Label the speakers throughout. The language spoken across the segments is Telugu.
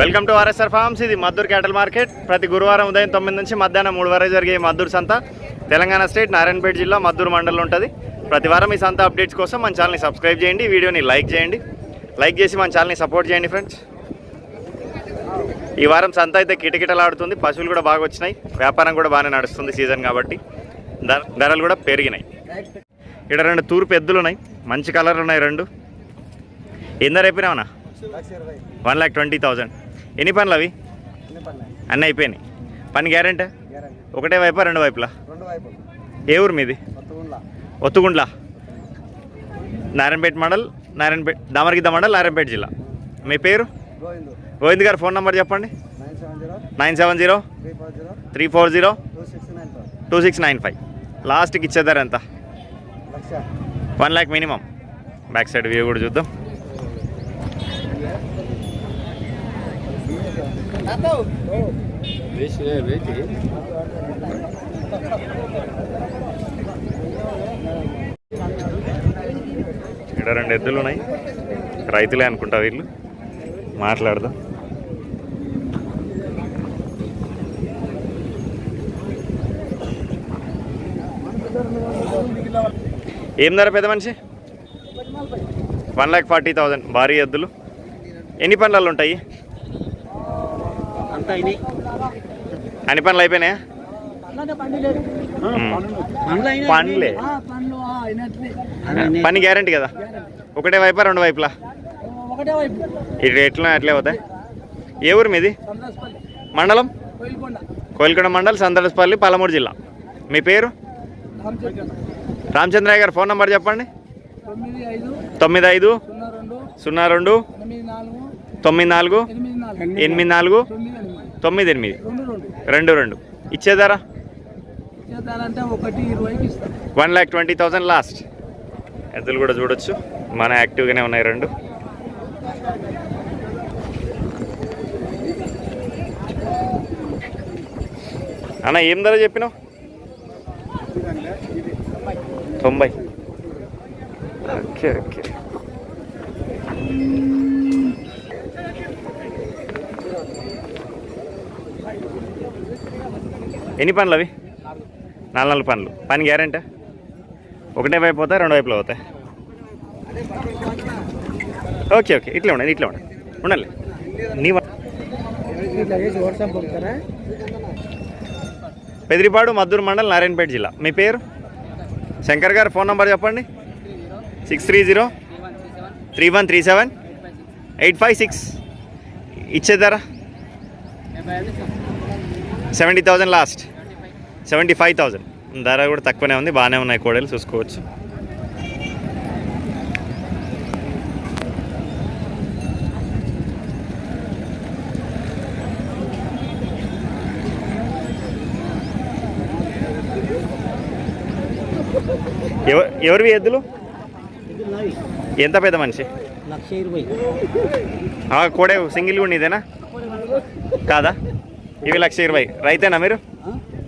Speaker 1: Welcome to RSR forms. ఇది మద్దూరు క్యాటల్ మార్కెట్. ప్రతి గురువారం ఉదయం తొమ్మిది నుంచి మధ్యాహ్నం మూడు వరకు జరిగే ఈ మద్దూరు సంత తెలంగాణ స్టేట్ నారాయణపేట జిల్లా మద్దూరు మండలం ఉంటుంది. ప్రతి వారం ఈ సంత అప్డేట్స్ కోసం మన ఛానల్ని సబ్స్క్రైబ్ చేయండి వీడియోని లైక్ చేయండి. లైక్ చేసి మన ఛానల్ని సపోర్ట్ చేయండి ఫ్రెండ్స్ ఈ వారం సంత అయితే కిటకిటలాడుతుంది పశువులు కూడా బాగా వచ్చినాయి వ్యాపారం కూడా బాగానే నడుస్తుంది సీజన్ కాబట్టి. ధర ధరలు కూడా పెరిగినాయి. ఇక్కడ రెండు తూర్పు ఎద్దులు ఉన్నాయి మంచి కలర్లు ఉన్నాయి రెండు. ఎంత రేపినావనా వన్ ల్యాక్ ట్వంటీ థౌజండ్. ఎన్ని పనులు అవి? అన్నీ అయిపోయినాయి. పని గ్యారెంటీ? ఒకటే వైపా రెండు వైపులా? ఏ ఊరు మీది?
Speaker 2: కొత్తగుండ్ల
Speaker 1: ఒత్తుగుండ్ల. నారాయణపేట మండల్ నారాయణపేట దామరగిద్ద మండల్ నారాయణపేట జిల్లా. మీ పేరు?
Speaker 2: గోవింద్
Speaker 1: గారు ఫోన్ నెంబర్ చెప్పండి.
Speaker 2: Nine seven zero three four zero two six nine
Speaker 1: five. లాస్ట్కి ఇచ్చేదారు ఎంత? One lakh minimum. Back side view కూడా చూద్దాం. ఇక్కడ రెండు ఎద్దులు ఉన్నాయి. రైతులే అనుకుంటా వీళ్ళు. మాట్లాడదాం. ఏం ధర పెద్ద మనిషి? One lakh forty thousand. భారీ ఎద్దులు. ఎన్ని పనులు ఉంటాయి?
Speaker 2: అంతా
Speaker 1: అన్ని పనులు అయిపోయినాయా? పండ్లే పని గ్యారంటీ కదా? ఒకటే వైపా రెండు వైపులా? ఇటు ఎట్లా అట్లే పోతాయి. ఏ ఊరు మీది? మండలం?
Speaker 2: కోయిల్కొండ.
Speaker 1: మండల్ సందర్శపల్లి పలమూరు జిల్లా. మీ పేరు?
Speaker 2: రామచంద్ర.
Speaker 1: రామచంద్రయ్య గారు ఫోన్ నెంబర్ చెప్పండి.
Speaker 2: తొమ్మిది ఐదు. సున్నా రెండు.
Speaker 1: తొమ్మిది నాలుగు.
Speaker 2: ఎనిమిది నాలుగు. తొమ్మిది ఎనిమిది రెండు. రెండు
Speaker 1: ఇచ్చేదారా one lakh twenty thousand last. ఎద్దులు కూడా చూడొచ్చు. మన యాక్టివ్గానే ఉన్నాయి రెండు. అన్న ఏం ధర చెప్పినావు? తొంభై. Okay okay. ఎన్ని పనులు అవి? నాలుగు నాలుగు పనులు పని గ్యారెంటీ? ఒకటే వైపు పోతాయి రెండు వైపులో అవుతాయి ఓకే ఓకే. ఇట్లా ఉండండి ఇట్లా ఉండండి. ఉండాలి నీ పెదిరిపాడు మద్దూరు మండల్ నారాయణపేట జిల్లా. మీ పేరు? శంకర్ గారు ఫోన్ నంబర్ చెప్పండి. Six three zero three one three seven eight five six. ఇచ్చేద్దారా seventy thousand last. Seventy five thousand ధర కూడా తక్కువనే ఉంది బాగానే ఉన్నాయి కోడలు చూసుకోవచ్చు. ఎవ- ఎవరివి ఎద్దులు? ఎంత పెద్ద మనిషి? కోడే సింగిల్ కూడా ఇదేనా కాదా? ఇవి లక్ష ఇరవై. రైతేనా మీరు?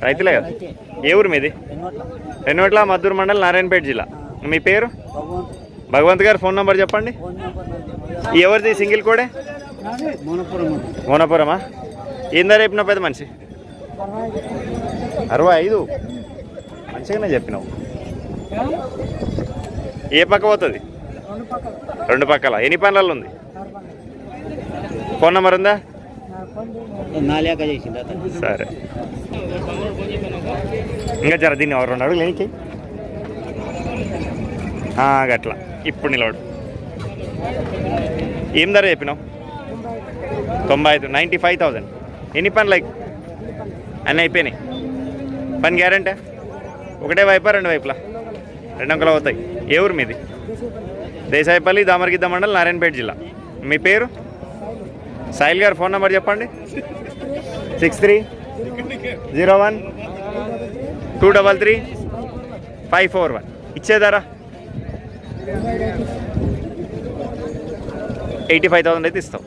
Speaker 1: రైతులే కదా? ఏ ఊరు మీది? రెన్నోట్ల మద్దూరు మండల్ నారాయణపేట జిల్లా. మీ పేరు? భగవంత్. గారు ఫోన్ నంబర్ చెప్పండి. ఎవరిది? సింగిల్ కోడే?
Speaker 2: మోనపురం
Speaker 1: మోనపురమా? ఏందా రేపిన పెద్ద మనిషి? అరవై ఐదు. మంచిగానే చెప్పినావు. ఏ పక్క పోతుంది?
Speaker 2: రెండు పక్కల.
Speaker 1: రెండు పక్కల. ఎన్ని పనులలో ఉంది? ఫోన్ నెంబర్ ఉందా?
Speaker 2: నాలుక చేసింది అతను.
Speaker 1: సరే. ఇంకా జర దీన్ని ఎవరు ఉన్నాడు లేనికి అట్లా ఇప్పుడు నిలవడు ఏం ధర చెప్పినావు? తొంభై ఐదు నైంటీ ఫైవ్ థౌజండ్ ఎన్ని పనులు లైక్ అన్నీ అయిపోయినాయి. పని గ్యారంటీ? ఒకటే వైపా రెండు వైపులా? రెండు అంకలు అవుతాయి. ఏ ఊరు మీది? దేశాయపల్లి దామరగిద్ద మండల్ నారాయణపేట జిల్లా. మీ పేరు? సాయిల్ గారు ఫోన్ నెంబర్ చెప్పండి. Six three zero one two double three five four one. ఇచ్చేదారా? Eighty five thousand అయితే ఇస్తాం.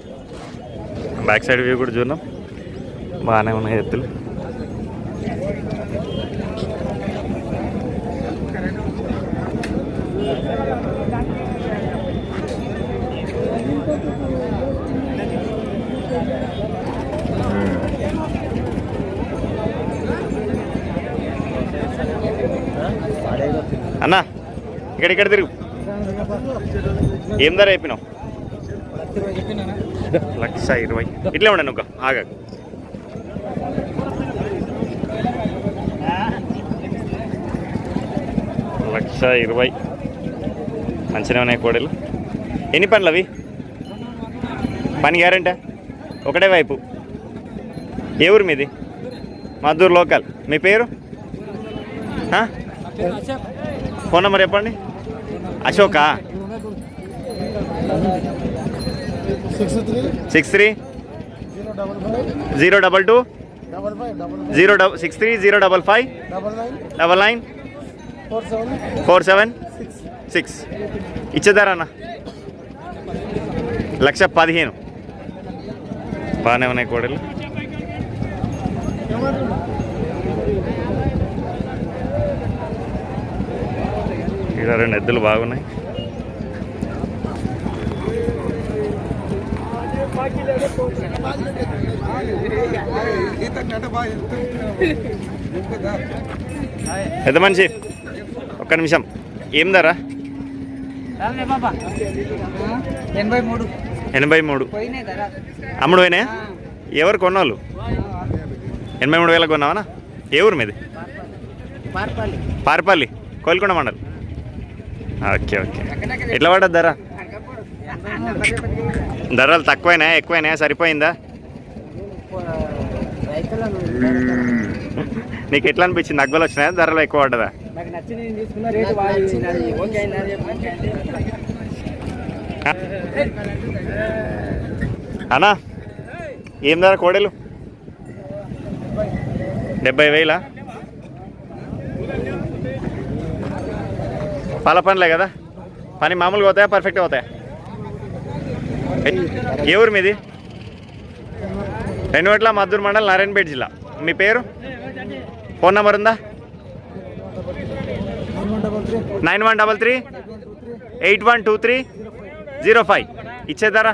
Speaker 1: బ్యాక్ సైడ్ వ్యూ కూడా చూద్దాం. బాగానే ఉన్నాయి ఎత్తులు. అన్నా ఇక్కడ ఇక్కడ తిరుగు? ఏం ధర చెప్పినావు? లక్ష ఇరవై. ఇట్లే ఉండండి ఒక ఆగా లక్ష ఇరవై. మంచిగా ఉన్నాయి కోడలు. ఎన్ని పనులు అవి? పని గ్యారంటీ? ఒకటే వైపు. ఏ ఊరు మీది? మద్దూరు లోకల్. మీ పేరు? ఫోన్ నెంబర్ చెప్పండి. Ashoka?
Speaker 2: Six three. Zero double
Speaker 1: two. Zero double six three zero double five.
Speaker 2: Double nine. Four seven. Six.
Speaker 1: Six అన్న? లక్ష పదిహేను. బాగానే ఉన్నాయి కోడలు. ఇక్కడ రెండు ఎద్దులు బాగున్నాయి. పెద్ద మనిషి ఒక్క నిమిషం. ఏం ధర?
Speaker 2: ఎనభై మూడు.
Speaker 1: ఎనభై మూడు. అమ్ముడు పోయినాయా? ఎవరు కొన్నోళ్ళు? ఎనభై మూడు వేలకు కొన్నావనా ఏ ఊరు మీది?
Speaker 2: పార్పల్లి.
Speaker 1: పారిపల్లి కోల్కొండ మండల్. Okay okay. ఎట్లా పడ్డది ధర? ధరలు తక్కువైనా ఎక్కువైనా సరిపోయిందా? నీకు ఎట్లా అనిపించింది? అగ్గులు వచ్చినాయా? ధరలు ఎక్కువ పడ్డదా?
Speaker 2: అనా
Speaker 1: అన్నా ఏం ధర కోడలు? డెబ్బై వేలా? పాల పనులే కదా? పని మామూలుగా అవుతాయా పర్ఫెక్ట్గా అవుతాయా? ఏ ఊరు మీది? రెండువట్ల మద్దూరు మండల్ నారాయణపేట జిల్లా. మీ పేరు? ఫోన్ నెంబర్ ఉందా? Nine one double three eight one two three zero five. ఇచ్చేద్దారా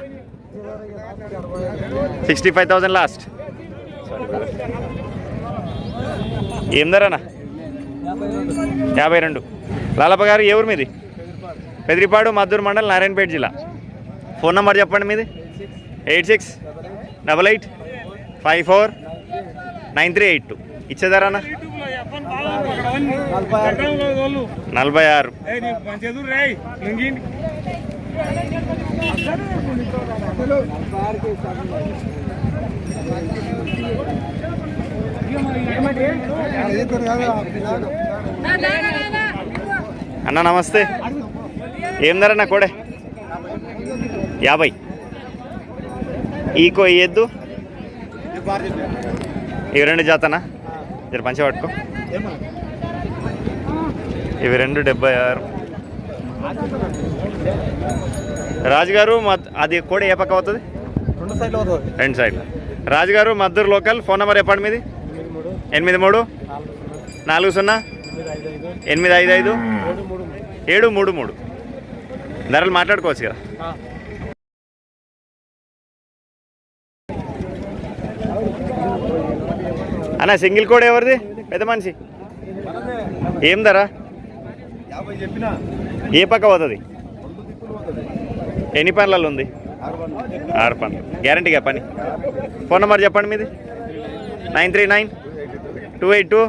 Speaker 1: sixty five thousand last. ఏం ధరనా యాభై రెండు. లాలప్ప గారు ఏ ఊరు మీది? పెదిరిపాడు మద్దూరు మండల్ నారాయణపేట జిల్లా. ఫోన్ నెంబర్ చెప్పండి మీది. Eight six double eight five four nine three eight two. ఇచ్చేదారా
Speaker 2: నలభై ఆరు.
Speaker 1: నలభై ఆరు అన్న నమస్తే. ఏం ధర నా కోడే? యాభై. ఈకో ఈ ఎద్దు ఇవి రెండు జాతనా? జర పంచి పట్టుకో. ఇవి రెండు డెబ్బై ఆరు. రాజుగారు మద్- అది కూడా ఏ పక్క అవుతుంది?
Speaker 2: రెండు సైడ్లు
Speaker 1: సైడ్లు. రాజుగారు మద్దూరు లోకల్ ఫోన్ నెంబర్ చెప్పండి మీది?
Speaker 2: ఎనిమిది మూడు. నాలుగు సున్నా. ఎనిమిది ఐదు ఐదు? ఏడు మూడు మూడు.
Speaker 1: ధరలు మాట్లాడుకోవచ్చు కదా. అన్న సింగిల్ కోడ్ ఎవరిది? పెద్ద మనిషి. ఏం ధర? ఏ పక్క పోతుంది? ఎన్ని పనులలో ఉంది? ఆరు పనులు. గ్యారంటీగా పని. ఫోన్ నెంబర్ చెప్పండి మీది. Nine three nine two eight two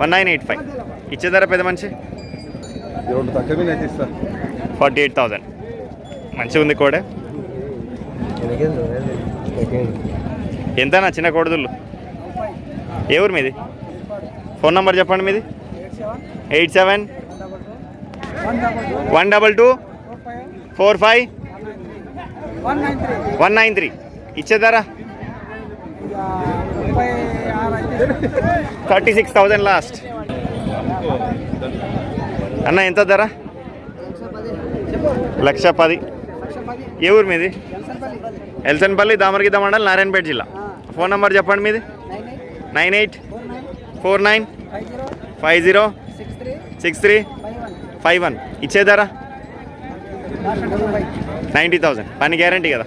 Speaker 1: one nine eight five. ఇచ్చేదారా పెద్ద మనిషి?
Speaker 2: రెండు తక్కువ నేను ఇస్తా.
Speaker 1: ఫార్టీ ఎయిట్ థౌజండ్ మంచిగా ఉంది కోడే. ఎంతనా చిన్న కోడదుళ్ళు? ఏ ఊరు మీది? ఫోన్ నెంబర్ చెప్పండి మీది. Eight seven.
Speaker 2: One double two. Four five. One nine three.
Speaker 1: One nine three ఇచ్చేదారా thirty six thousand last. అన్న ఎంత ధర? లక్ష పది. ఏ ఊరు మీది?
Speaker 2: ఎల్సన్పల్లి
Speaker 1: దామరగిద్ద మండల్ నారాయణపేట జిల్లా. ఫోన్ నెంబర్ చెప్పండి మీది.
Speaker 2: Nine eight. Four nine. Five zero. Six three. Five one. ఇచ్చే ధర?
Speaker 1: Ninety thousand. పని గ్యారంటీ కదా.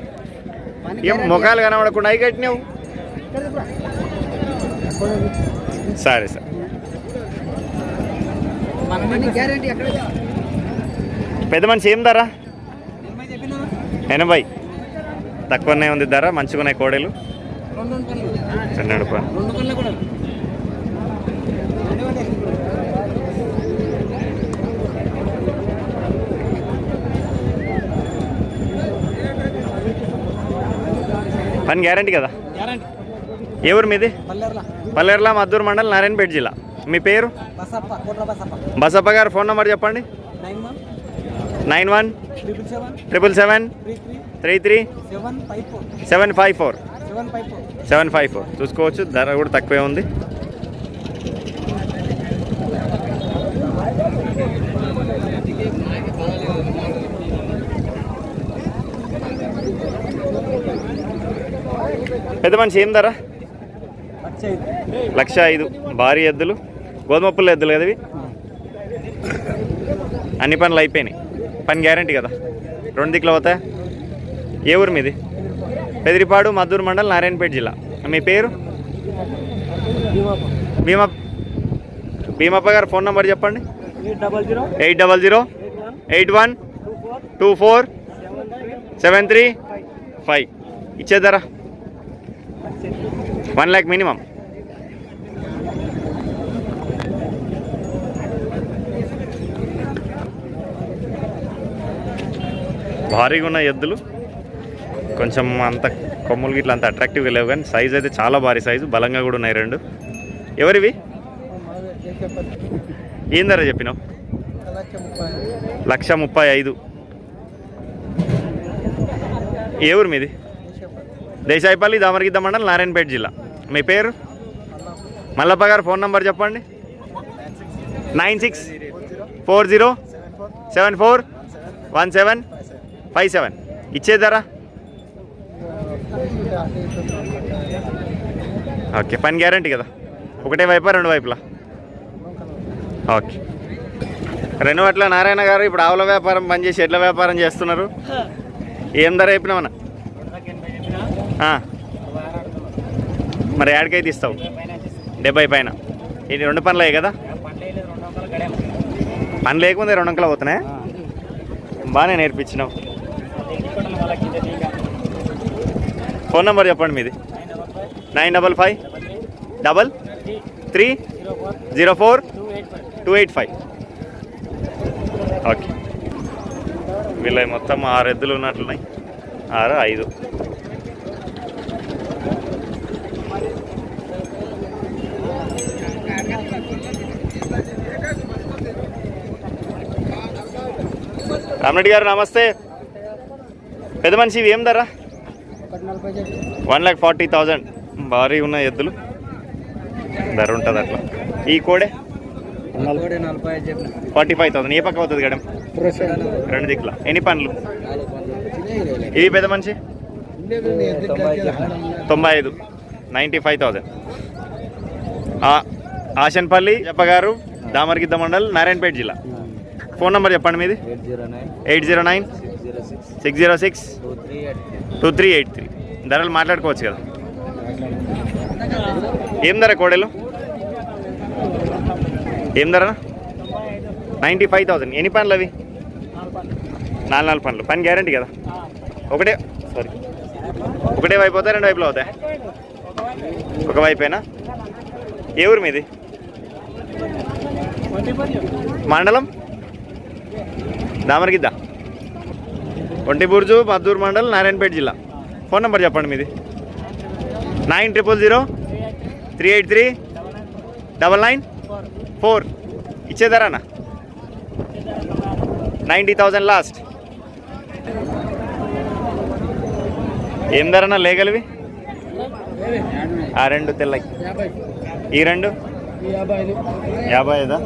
Speaker 1: ఏం ముఖాలు కనబడకుండా అవి కట్టినావు? సరే సార్. పెద్ద మనిషి ఏం ధర? ఎనభై తక్కువనే ఉంది ధర మంచిగా ఉన్నాయి కోడలు. పని గ్యారంటీ కదా? ఏ ఊరు మీది?
Speaker 2: పల్లెర్ల.
Speaker 1: పల్లెర్ల మద్దూరు మండల్ నారాయణపేట జిల్లా. మీ పేరు?
Speaker 2: బసప్ప
Speaker 1: గారు ఫోన్ నెంబర్ చెప్పండి.
Speaker 2: Nine one triple seven three three seven five four.
Speaker 1: Seven five four. చూసుకోవచ్చు ధర కూడా తక్కువే ఉంది. పెద్ద మనిషి ఏం ధర?
Speaker 2: లక్ష ఐదు.
Speaker 1: భారీ ఎద్దులు. గోధుమ పుల్ల ఎద్దులు కదా ఇవి? అన్ని పనులు అయిపోయినాయి. పని గ్యారంటీ కదా. రెండు దిక్కులు అవుతాయా ఏ ఊరు మీది? పెదిరిపాడు మద్దూరు మండల్ నారాయణపేట జిల్లా. మీ పేరు? భీమా భీమప్ప గారు ఫోన్ నెంబర్ చెప్పండి.
Speaker 2: Eight double zero.
Speaker 1: Eight
Speaker 2: one two four seven three five
Speaker 1: five. ఇచ్చే ధర? One lakh minimum. భారీగా ఉన్న ఎద్దులు. కొంచెం అంత కొమ్ములు గిట్ల అంత అట్రాక్టివ్గా లేవు కానీ సైజ్ అయితే చాలా భారీ సైజు బలంగా కూడా ఉన్నాయి రెండు. ఎవరివి? ఏం ధర చెప్పినావు?
Speaker 2: లక్ష ముప్పై
Speaker 1: లక్ష ముప్పై ఐదు. ఏ ఊరు మీది? దేశాయిపల్లి దామరగిద్ద మండలం నారాయణపేట జిల్లా. మీ పేరు? మల్లప్ప గారు ఫోన్ నంబర్ చెప్పండి. Nine six four zero seven four. One seven. Five seven ఇచ్చే ధర? ఓకే పని గ్యారంటీ కదా. ఒకటే వైపా రెండు వైపులా? ఓకే రెండు అట్లా నారాయణ గారు ఇప్పుడు ఆవుల వ్యాపారం బంద్ చేసి ఎడ్ల వ్యాపారం చేస్తున్నారు. ఏం ధర ఆ. మరి ఏడకైతే ఇస్తావు డెబ్బై పైన. ఇది రెండు పనులు అయ్యాయి కదా? పని లేకుండా రెండు అంకలు పోతున్నాయి? బాగానే నేర్పించినావు. ఫోన్ నెంబర్ చెప్పండి మీది. Nine double five double three zero four two eight five. Okay. వీళ్ళ మొత్తం ఆరు ఎద్దులు ఉన్నట్లున్నాయి. ఆరు ఐదు. రామరెడ్డి గారు నమస్తే. పెద్ద మనిషి ఇవి ఏం ధర? One lakh forty thousand. భారీ ఉన్న ఎద్దులు. ధర ఉంటుంది అట్లా. ఈ కోడే? ఫార్టీ ఫైవ్ థౌసండ్ ఏ పక్క అవుతుంది గడం? రెండు దిక్కుల. ఎన్ని పనులు ఇవి పెద్ద మనిషి? తొంభై ఐదు. Ninety five thousand. ఆశన్పల్లి చెప్పగారు దామరగిద్ద మండల్ నారాయణపేట జిల్లా. ఫోన్ నెంబర్ చెప్పండి మీది?
Speaker 2: Eight zero nine. Six zero six. Two three eight
Speaker 1: three. ధరలు మాట్లాడుకోవచ్చు కదా. ఏం ధర కోడెలు? ఏం ధర నైంటీ ఫైవ్ థౌసండ్. ఎన్ని పనులు అవి? నాలుగు నాలుగు పనులు పని గ్యారంటీ కదా. ఒకటే సారీ ఒకటే వైపు అవుతాయి రెండు వైపులు అవుతాయి? ఒక వైపేనా? ఏ ఊరు మీది? మండలం? దామరగిద్ద. ఒంటి బుర్జు మద్దూరు మండల్ నారాయణపేట జిల్లా. ఫోన్ నెంబర్ చెప్పండి మీది. Nine triple zero three eight three double nine four. ఇచ్చేదారానా ninety thousand last. ఏం ధరనా లేగలివి? ఆ రెండు
Speaker 2: తెల్లకి
Speaker 1: ఈ రెండు?
Speaker 2: యాభై ఐదు
Speaker 1: యాభై ఐదా.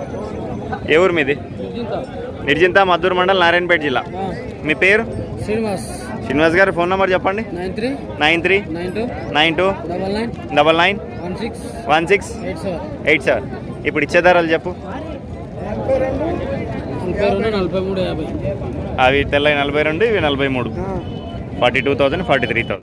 Speaker 1: ఏ ఊరు మీది? నిర్జింత మద్దూరు మండల్ నారాయణపేట జిల్లా. మీ పేరు?
Speaker 2: శ్రీనివాస్.
Speaker 1: శ్రీనివాస్ గారు ఫోన్ నెంబర్ చెప్పండి.
Speaker 2: Nine three.
Speaker 1: Nine three.
Speaker 2: Nine two. Double nine.
Speaker 1: Double nine.
Speaker 2: One six.
Speaker 1: One six.
Speaker 2: Eight seven
Speaker 1: ఇప్పుడు ఇచ్చే ధరలు చెప్పు. అవి తెల్ల నలభై రెండు ఇవి నలభై మూడు. Forty two thousand forty three thousand.